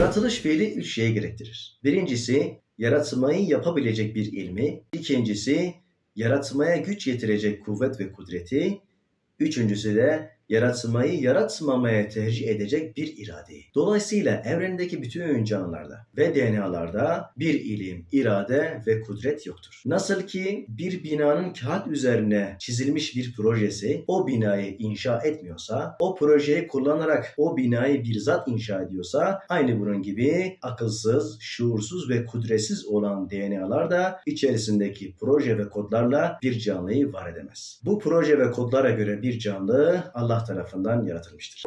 Yaratılış fiili üç şeyi gerektirir. Birincisi, yaratmayı yapabilecek bir ilmi. İkincisi, yaratmaya güç yetirecek kuvvet ve kudreti. Üçüncüsü de yaratmayı yaratmamaya tercih edecek bir iradeyi. Dolayısıyla evrendeki bütün canlılarda ve DNA'larda bir ilim, irade ve kudret yoktur. Nasıl ki bir binanın kağıt üzerine çizilmiş bir projesi o binayı inşa etmiyorsa, o projeyi kullanarak o binayı bir zat inşa ediyorsa, aynı bunun gibi akılsız, şuursuz ve kudretsiz olan DNA'lar da içerisindeki proje ve kodlarla bir canlıyı var edemez. Bu proje ve kodlara göre bir canlı Allah tarafından yaratılmıştır.